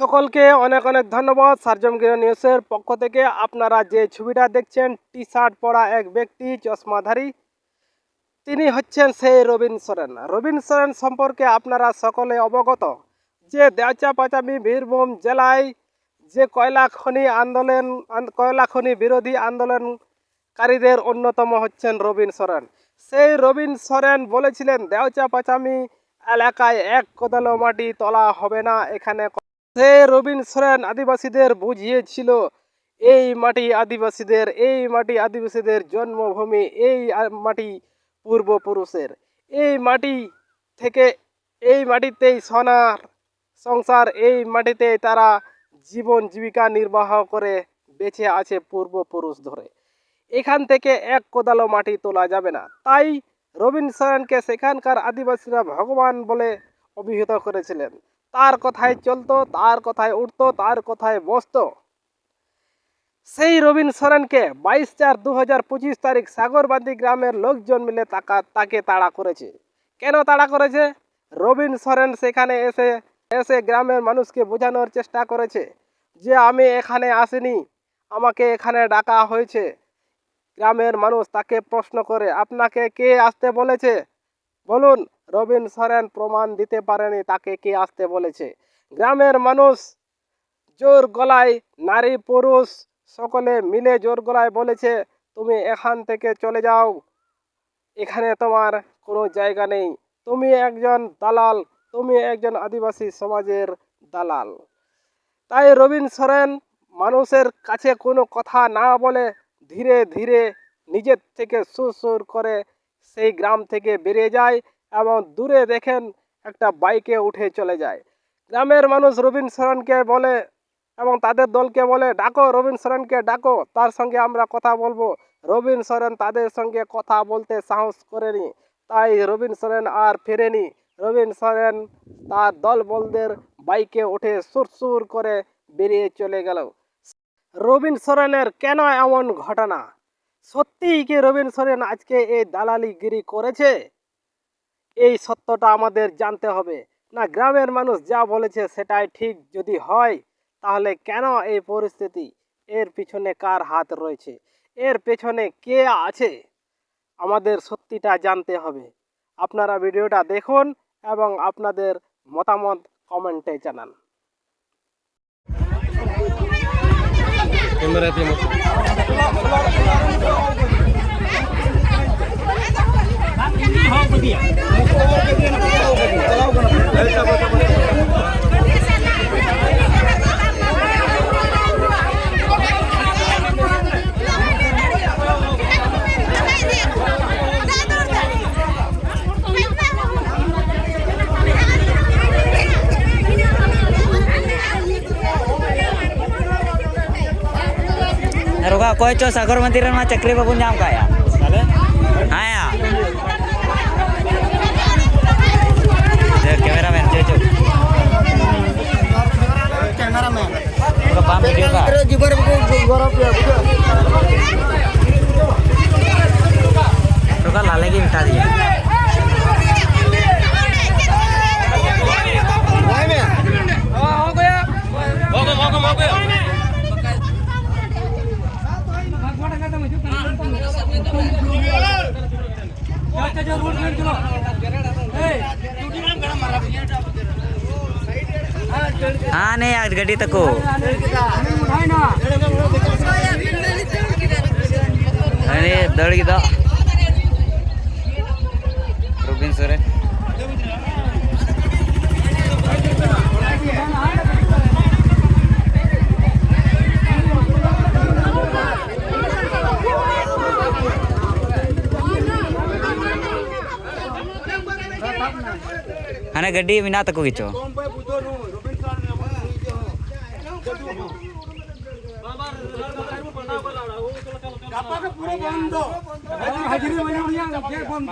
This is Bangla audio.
সকলকে অনেক অনেক ধন্যবাদ। সার্জমগিরি নিউজের পক্ষ থেকে আপনারা যে ছবিটা দেখছেন টি শার্ট পরা এক ব্যক্তি, চশমাধারী, তিনি হচ্ছেন সেই রবীন সোরেন। রবীন সোরেন সম্পর্কে আপনারা সকলে অবগত যে দেওচা পাচামি বীরভূম জেলায় যে কয়লা খনি আন্দোলন, আন- কয়লা খনি বিরোধী আন্দোলনকারীদের অন্যতম হচ্ছেন রবীন সোরেন। সেই রবীন সোরেন বলেছিলেন দেওচা পাচামি এলাকায় এক কোদালো মাটি তোলা হবে না, এখানে সে রবীন সোরেন আদিবাসীদের বুঝিয়েছিল, এই মাটি আদিবাসীদের, এই মাটি আদিবাসীদের জন্মভূমি, এই মাটি পূর্বপুরুষের। এই মাটি থেকে, এই মাটিতেই সোনার সংসার, এই মাটিতেই তারা জীবন জীবিকা নির্বাহ করে বেঁচে আছে পূর্বপুরুষ ধরে। এখান থেকে এক কোদালো মাটি তোলা যাবে না। তাই রবীন সোরেনকে সেখানকার আদিবাসীরা ভগবান বলে অভিহিত করেছিলেন। তার কথায় চলতো, তার কথায় উঠতো, তার কথায় বসতো। সেই রবীন সরেনকে বাইশ চার দু হাজার পঁচিশ তারিখ সাগরবাদী গ্রামের লোকজন মিলে তাকা, তাকে তাড়া করেছে। কেন তাড়া করেছে? রবীন সরেন সেখানে এসে এসে গ্রামের মানুষকে বোঝানোর চেষ্টা করেছে যে, আমি এখানে আসিনি, আমাকে এখানে ডাকা হয়েছে। গ্রামের মানুষ তাকে প্রশ্ন করে, আপনাকে কে আসতে বলেছে? বলুন। রবীন সরেন প্রমাণ দিতে পারেনি তাকে কে আসতে বলেছে। গ্রামের মানুষ জোর গলায়, নারী, পুরুষ সকলে মিলে জোর গলায় বলেছে, তুমি এখান থেকে চলে যাও। এখানে তোমার কোনো জায়গা নেই। তুমি একজন দালাল, তুমি একজন আদিবাসী সমাজের দালাল। তাই রবীন সরেন মানুষের কাছে কোনো কথা না বলে ধীরে ধীরে নিজের থেকে সুর সুর করে সেই গ্রাম থেকে বেরিয়ে যায়। এবং দূরে দেখেন একটা বাইকে উঠে চলে যায়। গ্রামের মানুষ রবীন সোরেনকে বলে এবং তাদের দলকে বলে, ডাকো, রবীন সোরেনকে ডাকো, তার সঙ্গে আমরা কথা বলব। রবীন সোরেন তাদের সঙ্গে কথা বলতে সাহস করেনি, তাই রবীন সরেন আর ফেরেনি। রবীন সরেন তার দল বলদের বাইকে উঠে সুর সুর করে বেরিয়ে চলে গেল। রবীন সরেনের কেন এমন ঘটনা? সত্যিই কি রবীন সোরেন আজকে এই দালালিগিরি করেছে? এই সত্যটা আমাদের জানতে হবে। না গ্রামের মানুষ যা বলেছে সেটাই ঠিক যদি হয় তাহলে কেন এই পরিস্থিতি? এর পিছনে কার হাত রয়েছে? এর পেছনে কে আছে? আমাদের সত্যিটা জানতে হবে। আপনারা ভিডিওটা দেখুন এবং আপনাদের মতামত কমেন্টে জানান। Roga koyo sakur mentiran mah cekri babun nyam kaya. आरो गिबारबो गरम पिया तो लाले की मिटा दिया Hey, you give him ಆನೆ ಆಗ ಗಡಿ ತಕೋ ಅಣೆ ದಳಗಿದ. Rubin sir. ಅಣ್ಣ ಗಡ್ಡಿ ವಿನಾ ತಕೋಗಿತ್ತು खींचो পুরো বন্ধ হাজিরি মানে বন্ধ